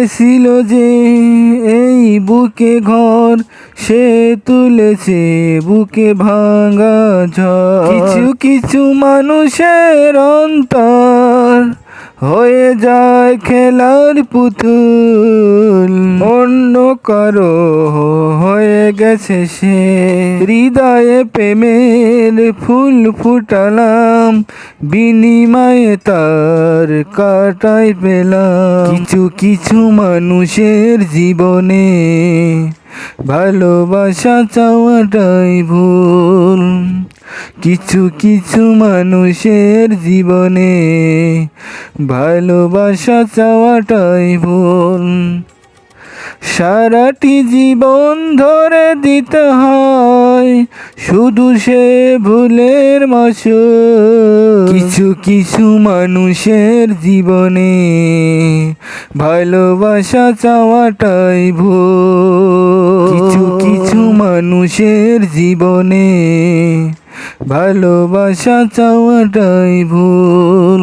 বেঁধেছিল যে এই বুকে ঘর, সে তুলেছে বুকে ভাঙা ঝড়। কিছু কিছু মানুষের অন্তর হয়ে যায় খেলার পুতুল, অন্য কারও হয়ে গেছে সে। হৃদয়ে প্রেমের ফুল ফুটালাম, বিনিময়ে তার কাটাই পেলাম। কিছু কিছু মানুষের জীবনে ভালোবাসা চাওয়াটাই ভুল। কিছু কিছু মানুষের জীবনে ভালোবাসা চাওয়াটাই ভুল। সারাটি জীবন ধরে দিতে হয়। শুধু সে ভুলের মাসু কিছু কিছু মানুষের জীবনে ভালোবাসা চাওয়াটাই ভুল। কিছু কিছু মানুষের জীবনে ভালোবাসা চাওয়াটাই ভুল।